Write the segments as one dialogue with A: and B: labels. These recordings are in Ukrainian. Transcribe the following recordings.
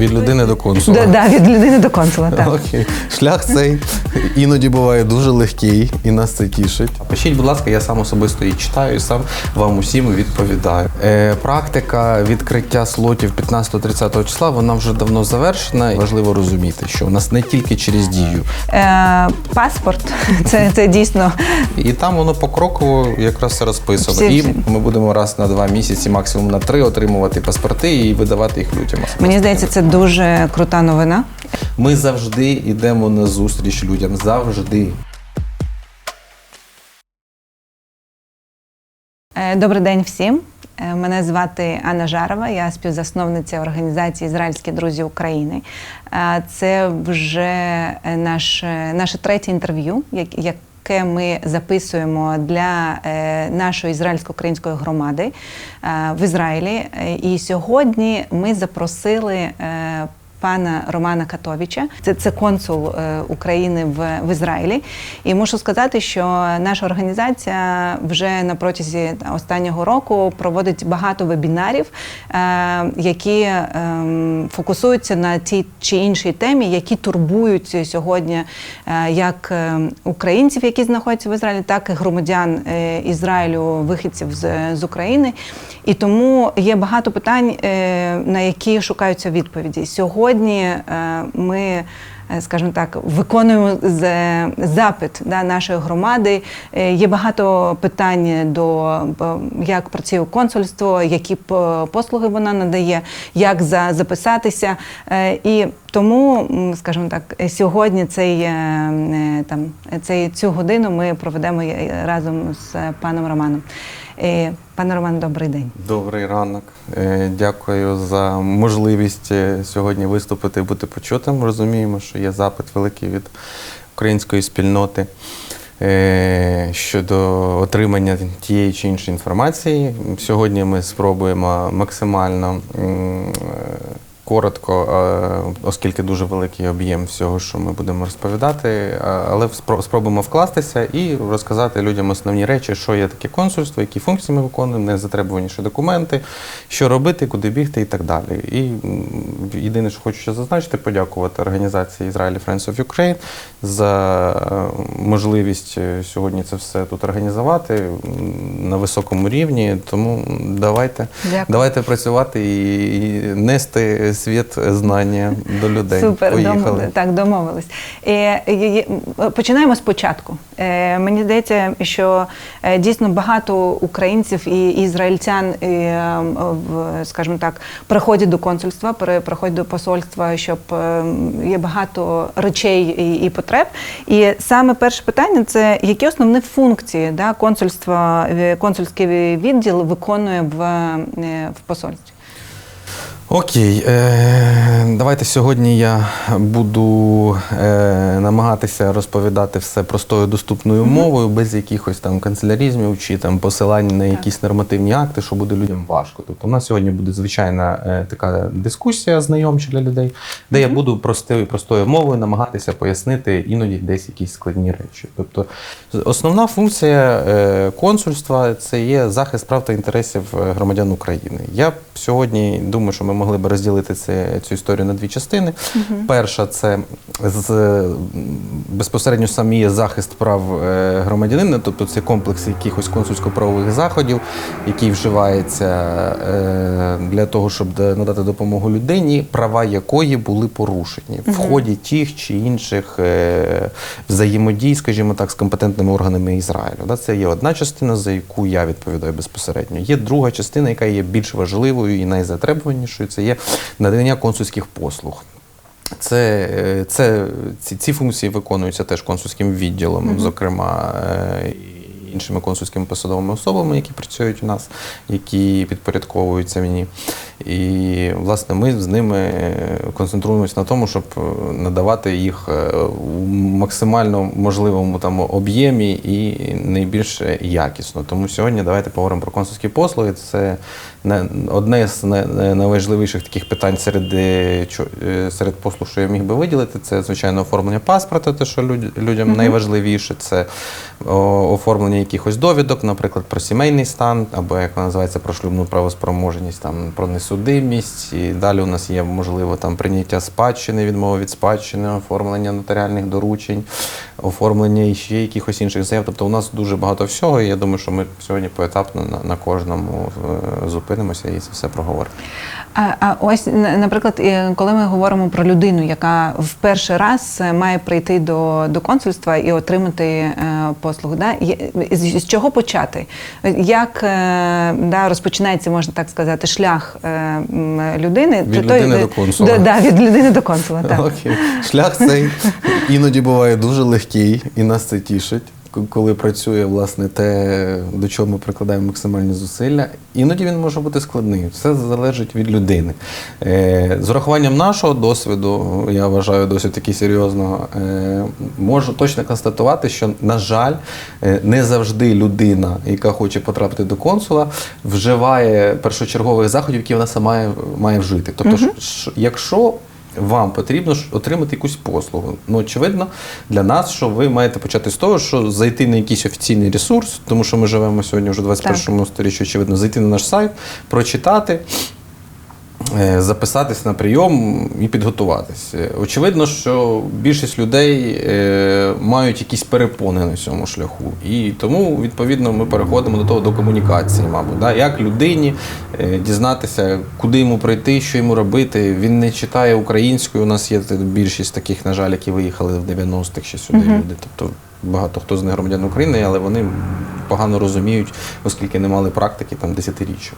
A: Від людини до консула.
B: Да, да, від людини до консула. Так.
A: Окей. Шлях цей іноді буває дуже легкий, і нас це тішить. Пишіть, будь ласка, я сам особисто її читаю і сам вам усім відповідаю. Е, практика відкриття слотів 15-30 числа вона вже давно завершена. Важливо розуміти, що у нас не тільки через дію,
B: Е, паспорт це, це дійсно
A: і там воно покроково якраз все розписано.
B: Всі-
A: і ми будемо раз на два місяці, максимум на три, отримувати паспорти і видавати їх людям.
B: мені здається, це дуже крута новина.
A: Ми завжди йдемо на зустріч людям. Завжди.
B: Е, Добрий день всім. Е, Мене звати Анна Жарова, я співзасновниця організації Ізраїльські друзі України. Е, Це вже е, наше, наше третє інтерв'ю, як- яке ми записуємо для е, нашої ізраїльсько-української громади е, в Ізраїлі. Е, І сьогодні ми запросили. Пана Романа Катовича, це, це консул е, України в, в Ізраїлі. І мушу сказати, що наша організація вже на протязі останнього року проводить багато вебінарів, е, які ем, фокусуються на тій чи іншій темі, які турбують сьогодні е, як українців, які знаходяться в Ізраїлі, так і громадян Ізраїлю, вихідців з, з України. І тому є багато питань, на які шукаються відповіді. Сьогодні е, ми, е, скажімо так, виконуємо запит да, нашої громади. Е, Є багато питань до як працює консульство, які послуги вона надає, як записатися. І тому, скажімо так, сьогодні цей, е, е, там, цей, цю годину ми проведемо е, разом з паном Романом. Пане Роман, добрий день.
A: Добрий ранок. Дякую за можливість сьогодні виступити і бути почутим. Розуміємо, що є запит великий від української спільноти щодо отримання тієї чи іншої інформації. Сьогодні ми спробуємо максимально коротко, е, оскільки дуже великий об'єм всього, що ми будемо розповідати, е, але спро- спробуємо вкластися і розказати людям основні речі, що є таке консульство, які функції ми виконуємо, найзатребуваніші документи, що робити, куди бігти і так далі. І єдине, що хочу ще зазначити, подякувати організації Israeli Friends of Ukraine за е, можливість сьогодні це все тут організувати на високому рівні. Тому давайте,
B: Дякую.
A: давайте працювати і нести світ знання до людей.
B: Супер,
A: Поїхали.
B: домов- так, домовились. І, і- і- починаємо спочатку. Е, мені здається, що е, дійсно багато українців і ізраїльтян, і, е, в, скажімо так, приходять до консульства, приходять до посольства, щоб е, є багато речей і, і потреб. І саме перше питання це які основні функції да, консульства, е, консульський відділ виконує в, е, в посольстві.
A: Окей, е, давайте сьогодні я буду е, намагатися розповідати все простою доступною мовою, без якихось там канцеляризмів чи там посилань на якісь нормативні акти, що буде людям важко. Тобто, у нас сьогодні буде звичайна е, така дискусія знайомча для людей, де я буду простою простою мовою намагатися пояснити іноді десь якісь складні речі. Тобто, основна функція е, консульства це є захист прав та інтересів е, громадян України. Я сьогодні думаю, що ми могли б розділити це, цю історію на дві частини. Перша це з безпосередньо сам є захист прав е, громадянина, тобто це комплекс якихось консульсько-правових заходів, який вживається е, для того, щоб надати допомогу людині, права якої були порушені в ході тих чи інших е, взаємодій, скажімо так, з компетентними органами Ізраїлю. Це є одна частина, за яку я відповідаю безпосередньо. Є друга частина, яка є більш важливою і найзатребуванішою. Це є надання консульських послуг. Це, е, це, ці, ці функції виконуються теж консульським відділом, зокрема. е, Іншими консульськими посадовими особами, які працюють у нас, які підпорядковуються мені. І, власне, ми з ними е, концентруємося на тому, щоб е, надавати їх е, у максимально можливому там об'ємі і найбільш якісно. Тому сьогодні давайте поговоримо про консульські послуги. Це одне з найважливіших таких питань серед, е, е, серед послуг, що я міг би виділити. Це звичайно оформлення паспорта, те, що людям найважливіше, це оформлення якихось довідок, наприклад, про сімейний стан, або як вона називається, про шлюбну правоспроможність, там про несудимість. І далі у нас є можливо там прийняття спадщини, відмова від спадщини, оформлення нотаріальних доручень, оформлення і ще якихось інших заяв. Тобто у нас дуже багато всього. І я думаю, що ми сьогодні поетапно на, на кожному е, зупинимося і це все проговоримо.
B: А, а ось, на- наприклад, коли ми говоримо про людину, яка в перший раз е, має прийти до, до консульства і отримати е, послугу, да? з, з чого почати? Як е, да, розпочинається, можна так сказати, шлях е, людини?
A: Від
B: Той-
A: людини
B: е,
A: до консула.
B: Да, да, від людини до консула, так.
A: Окей. Шлях цей іноді буває дуже легкий, і нас це тішить, коли працює власне те, до чого ми прикладаємо максимальні зусилля. Іноді він може бути складний. Все залежить від людини. Е, З урахуванням нашого досвіду, я вважаю досить таки серйозного, е, можу точно констатувати, що, на жаль, е, не завжди людина, яка хоче потрапити до консула, вживає першочергових заходів, які вона сама має, вжити. Тобто, ш- якщо вам потрібно ж отримати якусь послугу. Ну, очевидно, для нас, що ви маєте почати з того, що зайти на якийсь офіційний ресурс, тому що ми живемо сьогодні вже в 21 сторіччі, очевидно, зайти на наш сайт, прочитати. Е, Записатись на прийом і підготуватись. Е, Очевидно, що більшість людей е, мають якісь перепони на цьому шляху. І тому, відповідно, ми переходимо до того до комунікації, мабуть. Да? Як людині дізнатися, куди йому прийти, що йому робити. Він не читає українською. У нас є більшість таких, на жаль, які виїхали в 90-х ще сюди люди. Тобто багато хто з них громадян України, але вони погано розуміють, оскільки не мали практики там десятиріччя.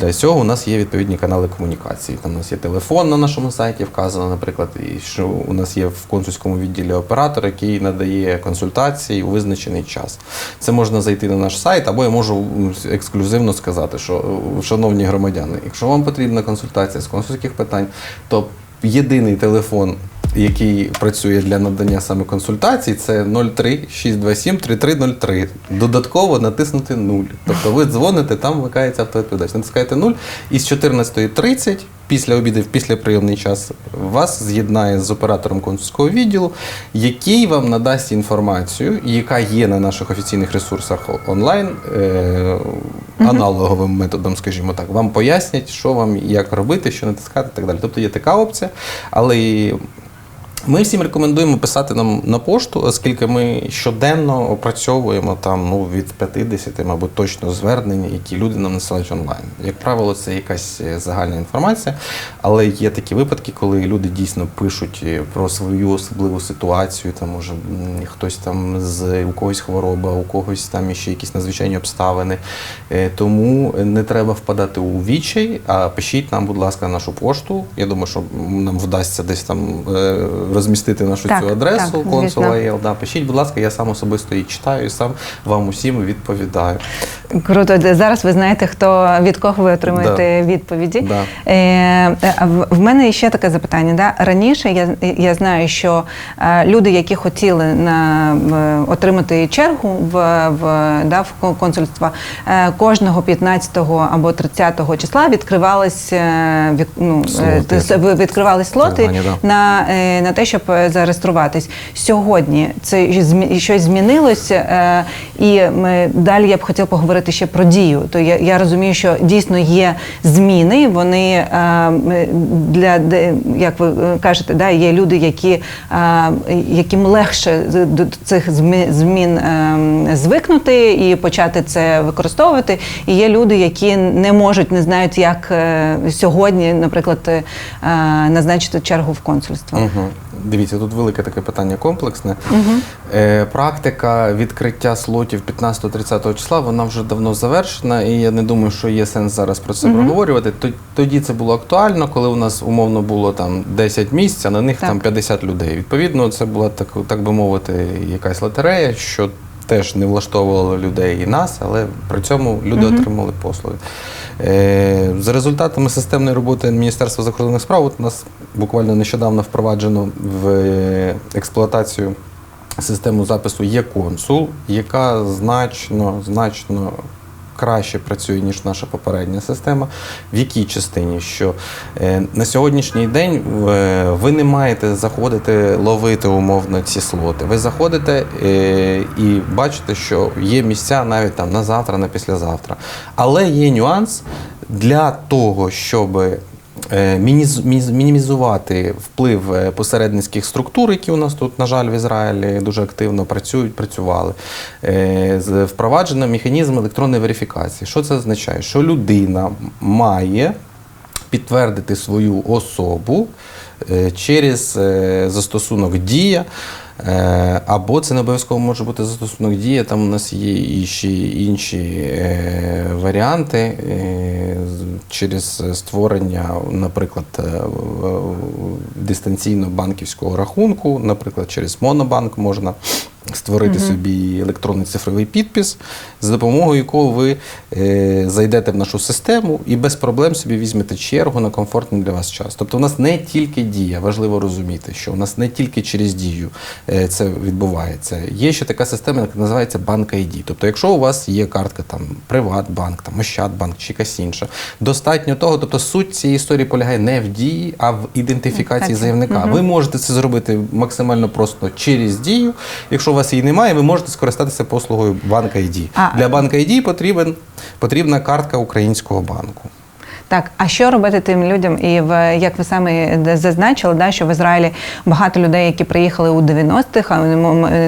A: Для цього у нас є відповідні канали комунікації. Там у нас є телефон на нашому сайті, вказано, наприклад, і що у нас є в консульському відділі оператор, який надає консультації у визначений час. Це можна зайти на наш сайт, або я можу ексклюзивно сказати, що шановні громадяни, якщо вам потрібна консультація з консульських питань, то єдиний телефон. Який працює для надання саме консультацій, це 03 627 3303. Додатково натиснути 0. Тобто ви дзвоните, там вмикається автовідповідач. Натискаєте 0 і з 14.30 після обіду, в післяприйомний час вас з'єднає з оператором консульського відділу, який вам надасть інформацію, яка є на наших офіційних ресурсах онлайн е- аналоговим методом, скажімо так. Вам пояснять, що вам як робити, що натискати і так далі. Тобто є така опція, але ми всім рекомендуємо писати нам на пошту, оскільки ми щоденно опрацьовуємо там ну, від 50, мабуть, точно звернень, які люди нам насилають онлайн. Як правило, це якась е, загальна інформація, але є такі випадки, коли люди дійсно пишуть е, про свою особливу ситуацію. Там може хтось там з у когось хвороба, у когось там ще якісь надзвичайні обставини. Е, Тому не треба впадати у відчай, а пишіть нам, будь ласка, на нашу пошту. Я думаю, що нам вдасться десь там розмістити нашу
B: Так,
A: цю адресу
B: так,
A: консула. ЄЛ. Да, пишіть, будь ласка, я сам особисто її читаю і сам вам усім відповідаю.
B: Круто. Зараз ви знаєте, хто від кого ви отримуєте відповіді.
A: Да.
B: Е, в- мене ще таке запитання. Да? Раніше я, я знаю, що е, люди, які хотіли на, отримати чергу в, в, да, в консульство, е, кожного 15 або 30 числа відкривались, е, ну,
A: Слоти.
B: відкривались слоти
A: да.
B: на, е, на те, щоб зареєструватись. Сьогодні це щось змінилось, е, і ми, далі я б хотіла поговорити ще про дію. То я, я розумію, що дійсно є зміни. Вони е, для де- як ви е, кажете, да, є люди, які, е, яким легше до цих змі- змін е, звикнути і почати це використовувати. І є люди, які не можуть, не знають, як е, сьогодні, наприклад, е, назначити чергу в консульство.
A: Угу. Дивіться, тут велике таке питання комплексне. Е, практика відкриття слотів 15-30 числа вона вже давно завершена, і я не думаю, що є сенс зараз про це проговорювати. Тоді це було актуально, коли у нас умовно було там 10 місць, а на них
B: Так.
A: там 50 людей. Відповідно, це була так, так би мовити, якась лотерея, що теж не влаштовувало людей і нас, але при цьому люди отримали послуги. Е, За результатами системної роботи Міністерства закордонних справ, от у нас буквально нещодавно впроваджено в е, експлуатацію систему запису є консул, яка значно, значно краще працює, ніж наша попередня система. В якій частині? Що е, на сьогоднішній день е, ви не маєте заходити ловити умовно ці слоти. Ви заходите е, і бачите, що є місця навіть там на завтра, на післязавтра. Але є нюанс для того, щоб мінімізувати вплив е, посередницьких структур, які у нас тут, на жаль, в Ізраїлі дуже активно працюють, працювали. Е, Впроваджено механізм електронної верифікації. Що це означає? Що людина має підтвердити свою особу е, через е, застосунок Дія. е, Або це не обов'язково може бути застосунок Дія, там у нас є і ще інші е, варіанти е, через створення, наприклад, е, дистанційно банківського рахунку, наприклад, через Монобанк можна створити собі електронний цифровий підпис, за допомогою якого ви е, зайдете в нашу систему і без проблем собі візьмете чергу на комфортний для вас час. Тобто, у нас не тільки дія, важливо розуміти, що у нас не тільки через дію е, це відбувається. Є ще така система, яка називається банк ID. Тобто, якщо у вас є картка там Приватбанк, там Ощадбанк чи якась інша, достатньо того, тобто суть цієї історії полягає не в дії, а в ідентифікації заявника. Ви можете це зробити максимально просто через дію. Якщо вас її немає, ви можете скористатися послугою банка ID.
B: А-
A: Для банка ID потрібен, потрібна картка українського банку.
B: Так, а що робити тим людям? І в як ви самі зазначили, да, що в Ізраїлі багато людей, які приїхали у 90-х, а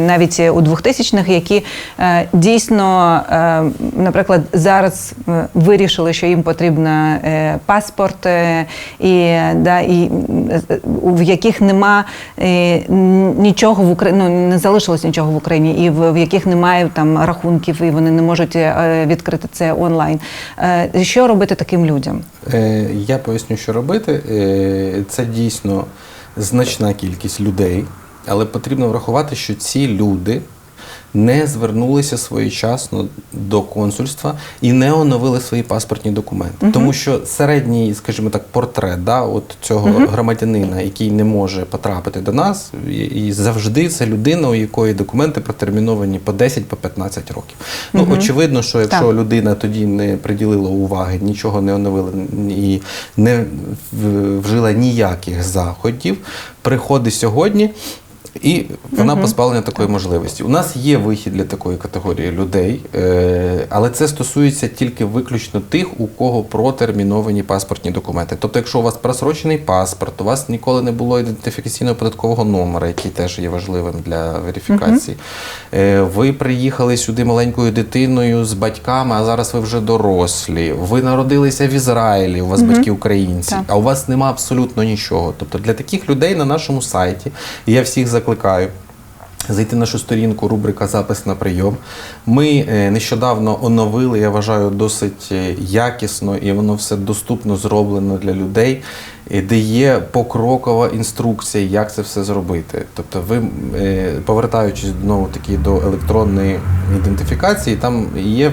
B: навіть у 2000-х, які е, дійсно, е, наприклад, зараз е, вирішили, що їм потрібен е, паспорт, е, і, да, і е, в яких нема е, нічого в Україні, ну, не залишилось нічого в Україні, і в, в яких немає там рахунків, і вони не можуть е, відкрити це онлайн. Е, Що робити таким людям?
A: Е, Я поясню, що робити. Е, Це дійсно значна кількість людей, але потрібно врахувати, що ці люди не звернулися своєчасно до консульства і не оновили свої паспортні документи. Тому що середній, скажімо так, портрет да, от цього громадянина, який не може потрапити до нас, і, завжди це людина, у якої документи протерміновані по 10 по 15 років. Ну, очевидно, що якщо
B: Так.
A: людина тоді не приділила уваги, нічого не оновила і не вжила ніяких заходів, приходить сьогодні. І вона позбавлена такої можливості. У нас є вихід для такої категорії людей, е, але це стосується тільки виключно тих, у кого протерміновані паспортні документи. Тобто, якщо у вас просрочений паспорт, у вас ніколи не було ідентифікаційного податкового номера, який теж є важливим для верифікації. Е, Ви приїхали сюди маленькою дитиною з батьками, а зараз ви вже дорослі. Ви народилися в Ізраїлі, у вас батьки українці,
B: Так.
A: а у вас нема абсолютно нічого. Тобто для таких людей на нашому сайті я всіх закликаю. Зайти на нашу сторінку, рубрика Запис на прийом. Ми е, нещодавно оновили, я вважаю, досить е, якісно і воно все доступно зроблено для людей, е, де є покрокова інструкція, як це все зробити. Тобто, ви, повертаючись знову таки до електронної ідентифікації, там є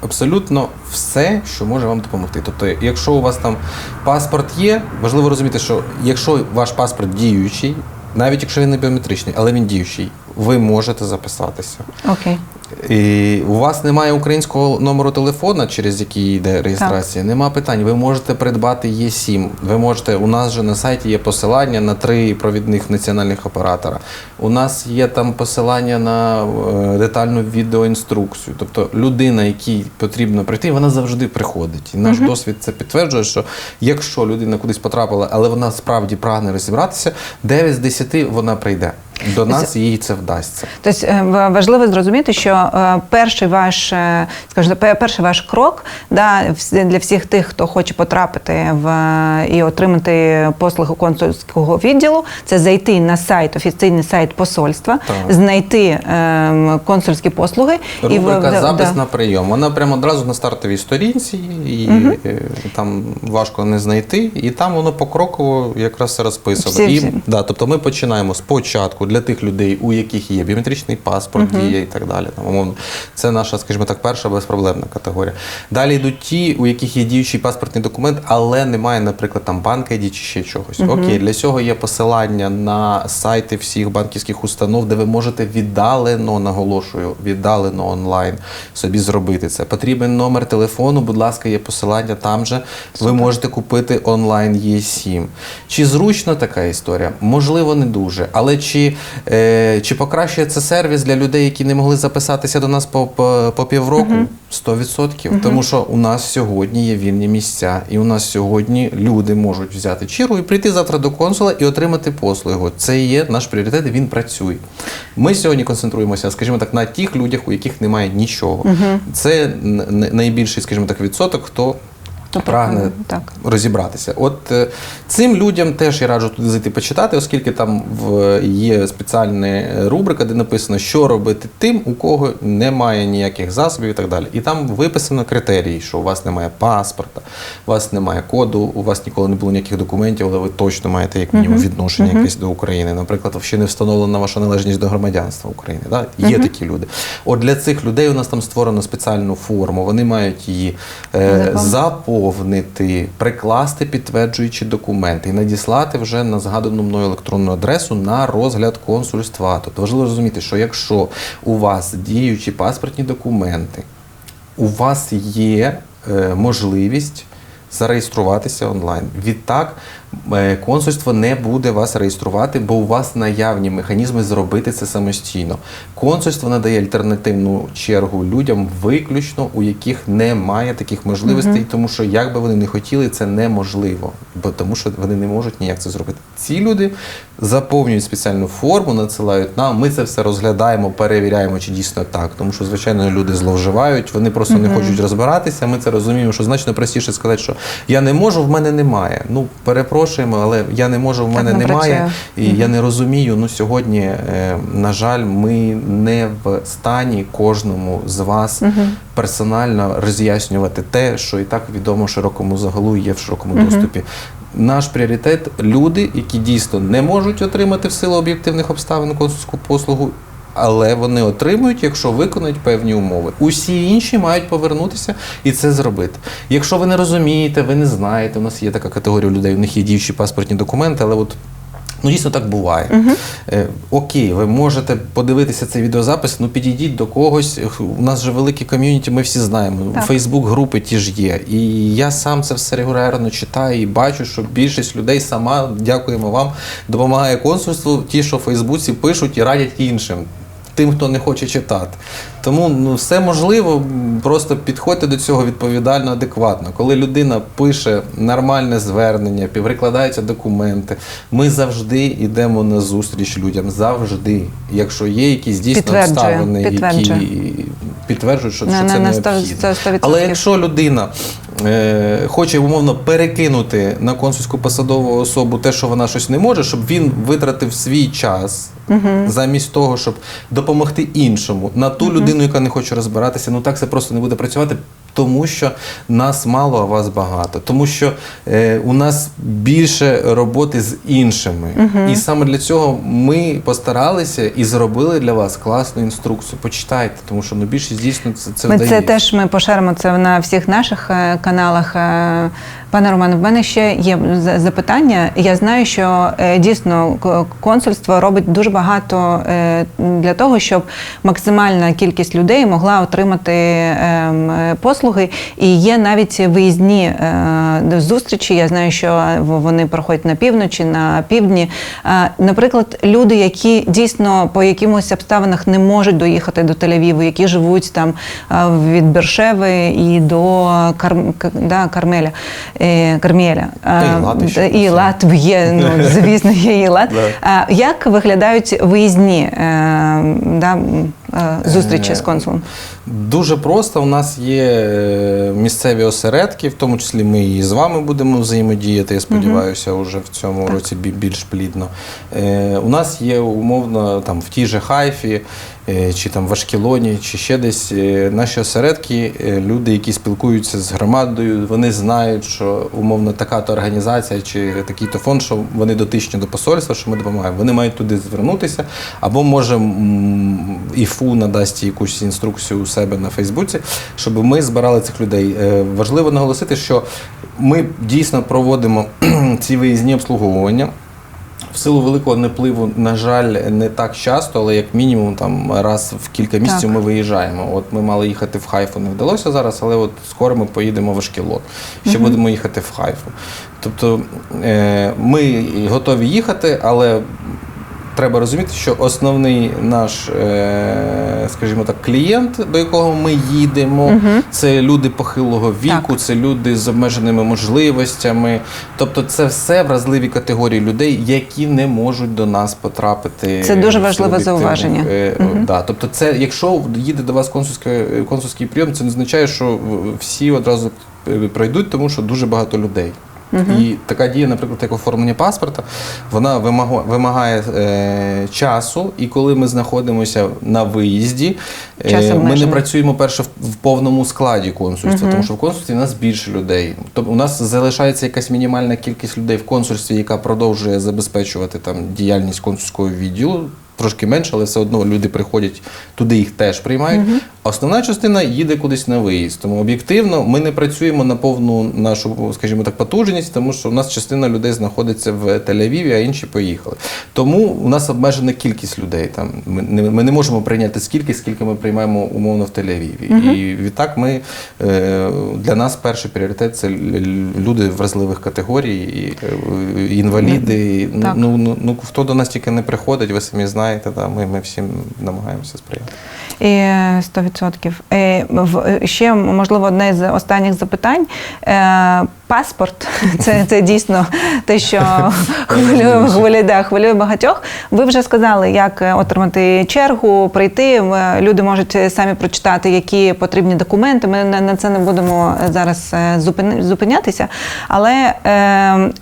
A: абсолютно все, що може вам допомогти. Тобто, якщо у вас там паспорт є, важливо розуміти, що якщо ваш паспорт діючий, навіть якщо він не біометричний, але він діючий, ви можете записатися.
B: Окей.
A: І у вас немає українського номеру телефона, через який йде реєстрація, нема питань. Ви можете придбати Є7. Ви можете, у нас же на сайті є посилання на три провідних національних оператора. У нас є там посилання на е, детальну відеоінструкцію. Тобто людина, якій потрібно прийти, вона завжди приходить. І наш досвід це підтверджує, що якщо людина кудись потрапила, але вона справді прагне розібратися, 9 з 10 вона прийде. До нас їй це вдасться.
B: Тобто важливо зрозуміти, що е, перший ваш, е, скажімо, перший ваш крок да, для всіх тих, хто хоче потрапити в і отримати послуги консульського відділу, це зайти на сайт, офіційний сайт посольства,
A: Так.
B: знайти е, консульські послуги і
A: Рубрика
B: да,
A: запис
B: да.
A: на прийом. Вона прямо одразу на стартовій сторінці, і е, там важко не знайти. І там воно покроково якраз все розписано.
B: Всі-
A: і. Да, тобто ми починаємо спочатку для тих людей, у яких є біометричний паспорт, діє і так далі. Там, умовно. Це наша, скажімо так, перша безпроблемна категорія. Далі йдуть ті, у яких є діючий паспортний документ, але немає, наприклад, там банк ID чи ще чогось. Окей, для цього є посилання на сайти всіх банківських установ, де ви можете віддалено, наголошую, віддалено онлайн собі зробити це. Потрібен номер телефону, будь ласка, є посилання там же. Ви можете купити онлайн Є7. Чи зручно така історія? Можливо, не дуже. Але чи, чи покращує це сервіс для людей, які не могли записатися до нас по, по, півроку? 100%. Тому що у нас сьогодні є вільні місця, і у нас сьогодні люди можуть взяти чергу і прийти завтра до консула і отримати послугу. Це є наш пріоритет, він працює. Ми сьогодні концентруємося, скажімо так, на тих людях, у яких немає нічого. Це н- н- найбільший, скажімо так, відсоток, хто.
B: Тобто,
A: Прагне
B: так.
A: розібратися. От е, цим людям теж я раджу туди зайти почитати, оскільки там є спеціальна рубрика, де написано, що робити тим, у кого немає ніяких засобів і так далі. І там виписано критерії, що у вас немає паспорта, у вас немає коду, у вас ніколи не було ніяких документів, але ви точно маєте як мінімум відношення якесь до України. Наприклад, ще не встановлена ваша належність до громадянства України. Да? Є такі люди. От для цих людей у нас там створено спеціальну форму. Вони мають її е,
B: Заповнити.
A: Заповнити, прикласти підтверджуючі документи і надіслати вже на згадану мною електронну адресу на розгляд консульства. Тобто важливо розуміти, що якщо у вас діючі паспортні документи, у вас є е, можливість зареєструватися онлайн. Відтак е, консульство не буде вас реєструвати, бо у вас наявні механізми зробити це самостійно. Консульство надає альтернативну чергу людям, виключно у яких немає таких можливостей, тому що як би вони не хотіли, це неможливо, бо тому що вони не можуть ніяк це зробити. Ці люди заповнюють спеціальну форму, надсилають нам. Ми це все розглядаємо, перевіряємо, чи дійсно так. Тому що, звичайно, люди зловживають, вони просто не хочуть розбиратися. Ми це розуміємо, що значно простіше сказати, що я не можу, в мене немає. Ну перепрошуємо, але я не можу, в
B: Так
A: мене
B: не
A: немає.
B: працює.
A: І я не розумію. Ну сьогодні, е, на жаль, ми не в стані кожному з вас персонально роз'яснювати те, що і так відомо широкому загалу і є в широкому доступі. Наш пріоритет люди, які дійсно не можуть отримати в силу об'єктивних обставин консульську послугу. Але вони отримують, якщо виконують певні умови. Усі інші мають повернутися і це зробити. Якщо ви не розумієте, ви не знаєте, у нас є така категорія людей, у них є діючі паспортні документи, але от Ну, дійсно так буває. Е, окей, ви можете подивитися цей відеозапис, ну підійдіть до когось. У нас же велике ком'юніті, ми всі знаємо.
B: Так.
A: Фейсбук-групи ті ж є. І я сам це все регулярно читаю і бачу, що більшість людей сама, дякуємо вам, допомагає консульству, ті, що в Фейсбуці пишуть і радять іншим. Тим, хто не хоче читати. Тому ну, все можливо, просто підходьте до цього відповідально, адекватно. Коли людина пише нормальне звернення, перекладаються документи, ми завжди йдемо на зустріч людям. Завжди. Якщо є якісь дійсно обставини, які підтверджують, що,
B: не,
A: що це
B: не,
A: необхідно.
B: 100%.
A: Але якщо людина е, хоче умовно перекинути на консульську посадову особу те, що вона щось не може, щоб він витратив свій час замість того, щоб допомогти іншому на ту людину, яка не хоче розбиратися, ну так це просто не буде працювати. Тому що нас мало, а вас багато. Тому що е, у нас більше роботи з іншими. І саме для цього ми постаралися і зробили для вас класну інструкцію. Почитайте, тому що ну, більшість дійсно це, це
B: Ми
A: вдається.
B: це теж ми поширимо це на всіх наших е, каналах. Пане Романе, в мене ще є за- запитання. Я знаю, що е, дійсно консульство робить дуже багато е, для того, щоб максимальна кількість людей могла отримати ем, е, послуги. І є навіть виїзні зустрічі. Я знаю, що вони проходять на півночі, на півдні. Наприклад, люди, які дійсно по якимось обставинах не можуть доїхати до Тель-Авіву, які живуть там від Бершеви і до Кармеля. Кармєля.
A: Та і є.
B: ну, звісно, є і лат. Як виглядають виїзні да, е, зустрічі з консулом?
A: Дуже просто. У нас є е, місцеві осередки, в тому числі ми і з вами будемо взаємодіяти. Я сподіваюся, уже в цьому році більш плідно. Е, У нас є умовно там в тій же Хайфі. е, Чи там в Ашкелоні, чи ще десь е, наші осередки, е, люди, які спілкуються з громадою, вони знають, що умовно така-то організація чи такий-то фонд, що вони дотичні до посольства, що ми допомагаємо. Вони мають туди звернутися, або може м, ІФУ надасть якусь інструкцію у себе на Фейсбуці, щоб ми збирали цих людей. Е, Важливо наголосити, що ми дійсно проводимо ці виїзні обслуговування. В силу великого непливу, на жаль, не так часто, але як мінімум там раз в кілька місяців ми виїжджаємо. От ми мали їхати в Хайфу, не вдалося зараз, але от скоро ми поїдемо в Ашкелон. Ще будемо їхати в Хайфу. Тобто е, ми готові їхати, але треба розуміти, що основний наш, е, скажімо так, клієнт, до якого ми їдемо, це люди похилого віку,
B: Так.
A: це люди з обмеженими можливостями. Тобто, це все вразливі категорії людей, які не можуть до нас потрапити.
B: Це дуже важливе зауваження.
A: е, Да. Тобто, це якщо їде до вас консульське, консульський прийом, це не означає, що всі одразу пройдуть, тому що дуже багато людей. І така дія, наприклад, як оформлення паспорта, вона вимаго- вимагає е, часу, і коли ми знаходимося на виїзді, е, ми не працюємо перше в, в повному складі консульства, тому що в консульстві у нас більше людей. Тобто у нас залишається якась мінімальна кількість людей в консульстві, яка продовжує забезпечувати там діяльність консульського відділу. Трошки менше, але все одно люди приходять туди, їх теж приймають. А Основна частина їде кудись на виїзд. Тому об'єктивно ми не працюємо на повну нашу, скажімо так, потужність, тому що у нас частина людей знаходиться в Тель-Авіві, а інші поїхали. Тому у нас обмежена кількість людей. Там ми не, ми не можемо прийняти скільки, скільки ми приймаємо умовно в Тель-Авіві. І відтак ми е, для нас перший пріоритет це люди вразливих категорій, і, е, інваліди. і, Ну, ну, ну хто до нас тільки не приходить, ви самі знаєте, да, ми, ми всім намагаємося сприяти.
B: 100%. Е, в- Ще, можливо, одне з останніх запитань. Е, Паспорт це, це дійсно те, що хвилює, хвилює, да, хвилює багатьох. Ви вже сказали, як е, отримати чергу, прийти. Е, Люди можуть самі прочитати, які потрібні документи. Ми на, це не будемо зараз е, зупинятися. Але е,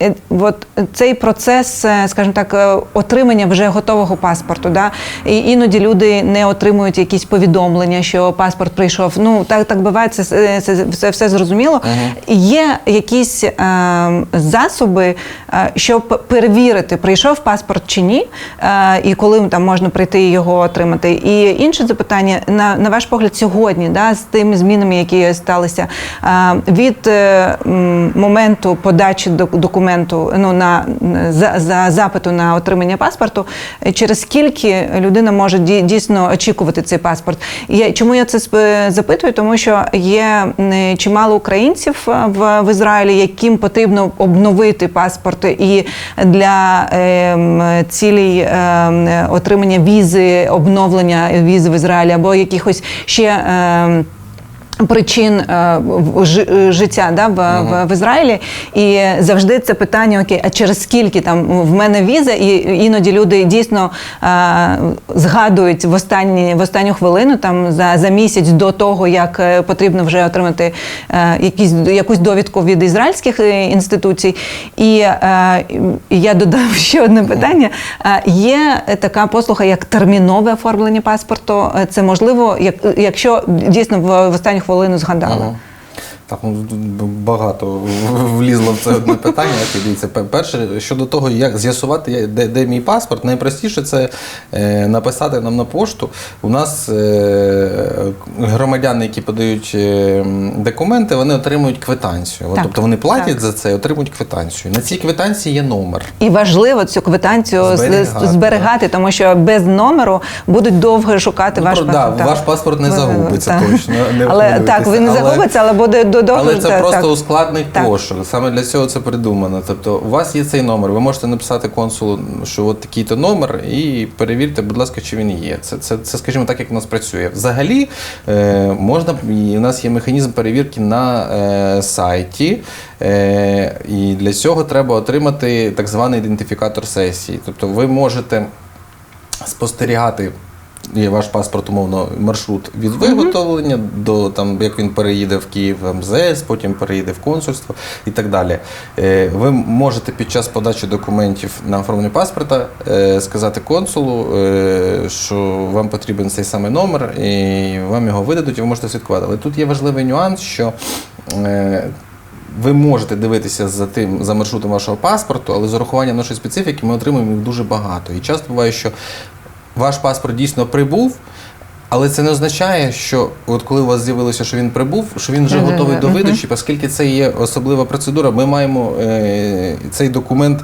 B: е, от цей процес, е, скажімо так, е, отримання вже готового паспорту. Да? І іноді люди не отримують якісь повідомлення, що паспорт прийшов. Ну так, так буває, це, це, це все, зрозуміло. Є якісь е, засоби, е, щоб перевірити, прийшов паспорт чи ні, е, і коли там можна прийти його отримати. І інше запитання на, на ваш погляд сьогодні, да, з тими змінами, які сталися від моменту подачі док- документу ну на за, за запиту на отримання паспорту, через скільки людина може дій- дійсно очікувати цей паспорт. Я, чому я це запитую? Тому що є чимало українців в, в Ізраїлі, яким потрібно обновити паспорт і для е, цілей е, отримання візи, обновлення візи в Ізраїлі або якихось ще. е, Причин е, в- життя да, в, в, в Ізраїлі, і завжди це питання: окей, а через скільки там в мене віза, і іноді люди дійсно е, згадують в останні в останню хвилину, там за, за місяць до того, як е, потрібно вже отримати е, якісь якусь довідку від ізраїльських е, інституцій. І е, і я додам ще одне питання. Е, Є така послуга, як термінове оформлення паспорту. Е, Це можливо, як, якщо дійсно в, в останню хвилину згадали.
A: Ага. Так, ну багато влізло в це одне питання. Як дивіться, перше, щодо того, як з'ясувати, де, де мій паспорт, найпростіше це е, написати нам на пошту. У нас е, громадяни, які подають е, документи, вони отримують квитанцію.
B: Так,
A: тобто вони платять
B: так.
A: за це і отримують квитанцію. На цій квитанції є номер.
B: І важливо цю квитанцію
A: Зберігати.
B: зберігати, тому що без номеру будуть довго шукати
A: Ну,
B: ваш
A: про-
B: паспорт.
A: да,
B: Так.
A: ваш паспорт не загубиться
B: так.
A: точно, не
B: Але так, він не загубиться, але буде до.
A: Але це
B: так,
A: просто
B: так.
A: ускладний
B: Так.
A: пошук. Саме для цього це придумано. Тобто, у вас є цей номер. Ви можете написати консулу, що от такий-то номер, і перевірте, будь ласка, чи він є. Це, це, це скажімо так, як у нас працює. Взагалі е, можна і у нас є механізм перевірки на е, сайті. Е, і для цього треба отримати так званий ідентифікатор сесії. Тобто, ви можете спостерігати є ваш паспорт, умовно, маршрут від виготовлення до там, як він переїде в Київ в МЗС, потім переїде в консульство і так далі. Е, Ви можете під час подачі документів на оформлення паспорта е, сказати консулу, е, що вам потрібен цей самий номер, і вам його видадуть, і ви можете слідкувати. Але тут є важливий нюанс, що ви можете дивитися за тим за маршрутом вашого паспорту, але з урахуванням нашої специфіки ми отримуємо їх дуже багато. І часто буває, що ваш паспорт дійсно прибув. Але це не означає, що от коли у вас з'явилося, що він прибув, що він вже готовий до видачі, оскільки це є особлива процедура, ми маємо е, цей документ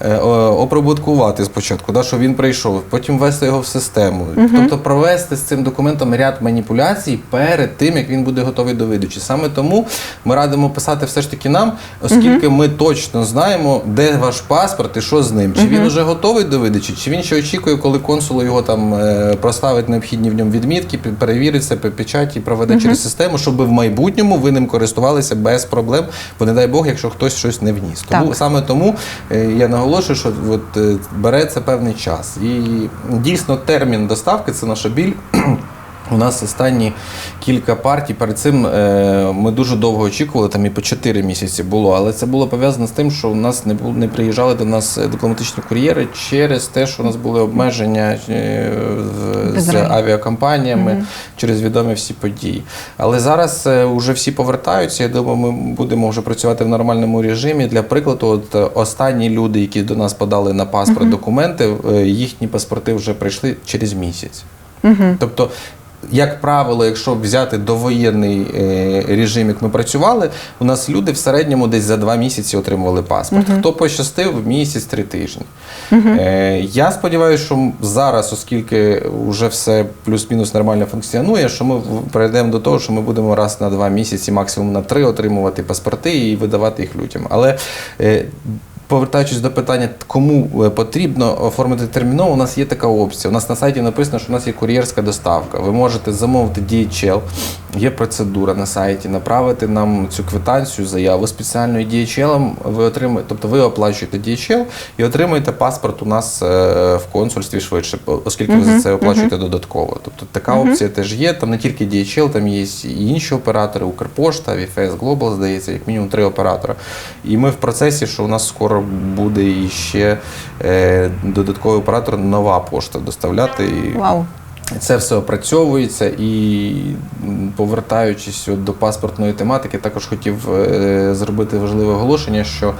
A: е, о- оприбуткувати спочатку, да, що він прийшов, потім ввести його в систему. Тобто провести з цим документом ряд маніпуляцій перед тим, як він буде готовий до видачі. Саме тому ми радимо писати все ж таки нам, оскільки ми точно знаємо, де ваш паспорт і що з ним. Чи він вже готовий до видачі, чи він ще очікує, коли консул його там е, проставить необхідні в ньому відмітки, пі- перевірить це по печаті проведе через систему, щоб в майбутньому ви ним користувалися без проблем, бо не дай Бог, якщо хтось щось не вніс. Тому
B: Так.
A: саме тому е, я наголошую, що от, е, береться певний час. І дійсно термін доставки це наша біль. У нас останні кілька партій. Перед цим е, ми дуже довго очікували, там і по 4 місяці було, але це було пов'язано з тим, що у нас не не приїжджали до нас е, дипломатичні кур'єри через те, що у нас були обмеження е, з авіакомпаніями через відомі всі події. Але зараз вже всі повертаються. Я думаю, ми будемо вже працювати в нормальному режимі. Для прикладу, от останні люди, які до нас подали на паспорт документи, е, їхні паспорти вже прийшли через місяць. Тобто, як правило, якщо взяти довоєнний е, режим, як ми працювали, у нас люди в середньому десь за два місяці отримували паспорт. Хто пощастив, місяць, три тижні. Е, я сподіваюся, що зараз, оскільки вже все плюс-мінус нормально функціонує, що ми перейдемо до того, що ми будемо раз на два місяці, максимум на три, отримувати паспорти і видавати їх людям. Але е, Повертаючись до питання, кому е, потрібно оформити терміново, у нас є така опція. У нас на сайті написано, що у нас є кур'єрська доставка. Ви можете замовити DHL, є процедура на сайті, направити нам цю квитанцію, заяву спеціально і DHL ви отримаєте, тобто ви оплачуєте DHL і отримуєте паспорт у нас е, в консульстві швидше, оскільки ви за це оплачуєте додатково. Тобто така опція теж є. Там не тільки DHL, там є і інші оператори, Укрпошта, VFS Global, здається, як мінімум три оператора. І ми в процесі, що у нас скоро буде і ще е, додатковий оператор нова пошта доставляти. І
B: Вау.
A: це все опрацьовується і повертаючись от до паспортної тематики, також хотів е, зробити важливе оголошення, що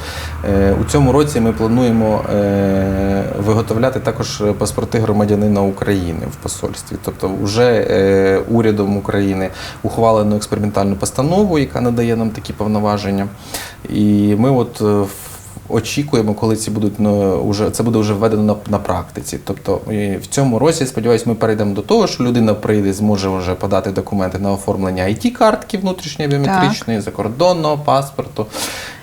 A: е, у цьому році ми плануємо е, виготовляти також паспорти громадянина України в посольстві. Тобто, вже е, урядом України ухвалено експериментальну постанову, яка надає нам такі повноваження. І ми от е, в- очікуємо, коли ці будуть ну, уже це буде вже введено на, на практиці. Тобто і в цьому році, сподіваюся, ми перейдемо до того, що людина прийде, зможе вже подати документи на оформлення it картки внутрішньої біометричної, закордонного паспорту.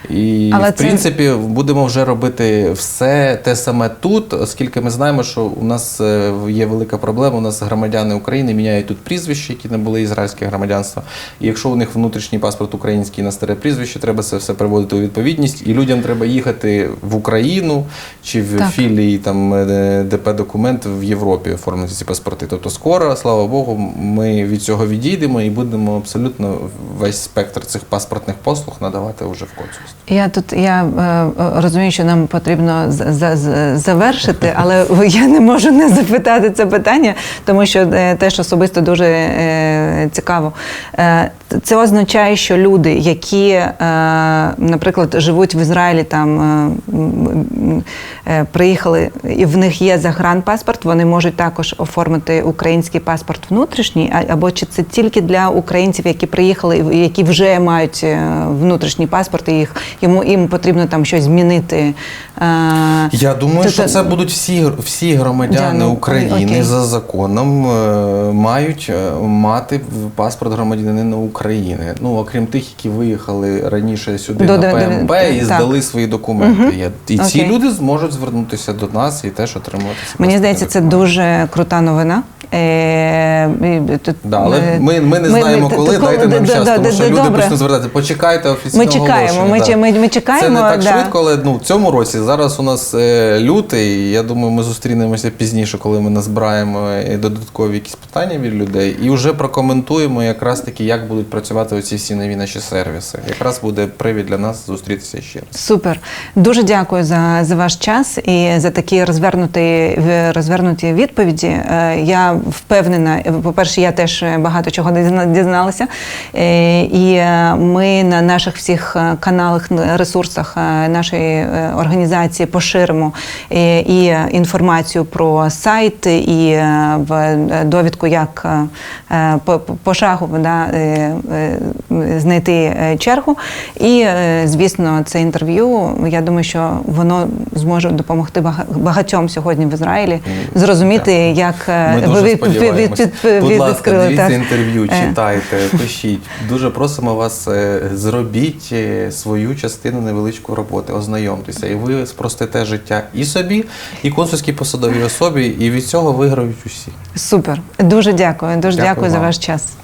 A: І
B: Але
A: в
B: це-
A: принципі будемо вже робити все те саме тут, оскільки ми знаємо, що у нас е, є велика проблема. У нас громадяни України міняють тут прізвища, які не були ізраїльське громадянство. І якщо у них внутрішній паспорт український на старе прізвище, треба це все приводити у відповідність, і людям треба їхати в Україну чи в
B: Так.
A: філії там е, ДП документ в Європі оформити ці паспорти. Тобто скоро, слава Богу, ми від цього відійдемо і будемо абсолютно весь спектр цих паспортних послуг надавати вже в консульстві.
B: Я тут я е, е, розумію, що нам потрібно за- завершити, але я не можу не запитати це питання, тому що е, теж особисто дуже е, цікаво. Е, Це означає, що люди, які, е, наприклад, живуть в Ізраїлі, там е, е, приїхали, і в них є загранпаспорт, вони можуть також оформити український паспорт внутрішній, або чи це тільки для українців, які приїхали, які вже мають внутрішній паспорт, і їх йому їм потрібно там щось змінити.
A: Я думаю,
B: Це-
A: що
B: це-
A: будуть всі, всі громадяни
B: Да, ну,
A: України
B: окей.
A: за законом мають мати паспорт громадянина України. Ну, окрім тих, які виїхали раніше сюди
B: До-
A: на
B: до-
A: ПМБ
B: так.
A: і здали свої документи. Я- І ці
B: Окей.
A: люди зможуть звернутися до нас і теж отримувати.
B: Мені здається, це
A: документи.
B: дуже крута новина. Е,
A: Да, але
B: е,
A: ми, ми не знаємо, коли. Дайте нам час, тому що люди почнуть звертати. Почекайте офіційно.
B: Ми чекаємо,
A: оголошення,
B: ми, ми чекаємо.
A: Це не так
B: да.
A: швидко, але ну, в цьому році зараз у нас е, лютий. Я думаю, ми зустрінемося пізніше, коли ми назбираємо е, додаткові якісь питання від людей, і вже прокоментуємо якраз таки, як будуть працювати оці всі нові наші сервіси. Якраз буде привід для нас зустрітися ще раз.
B: Супер. Дуже дякую за, за ваш час і за такі розвернуті, розвернуті відповіді. Я впевнена, по-перше, я теж багато чого дізна- дізналася. Е, І е, ми на наших всіх е, каналах, ресурсах е, нашої е, організації поширимо е, і інформацію про сайт, і е, в е, довідку, як е, е, по- по- пошагово да, е, е, знайти е, чергу. І, е, звісно, це інтерв'ю. Я думаю, що воно зможе допомогти багатьом сьогодні в Ізраїлі зрозуміти, як е, ви
A: дуже сподіваємося. Будь ласка, дивіться інтерв'ю,
B: Е.
A: читайте, пишіть. Дуже просимо вас, е, зробіть е, свою частину невеличкої роботи, ознайомтеся, і ви спростите життя і собі, і консульській посадовій особі, і від цього виграють усі.
B: Супер. Дуже дякую. Дуже
A: Дякую
B: дякую за ваш час.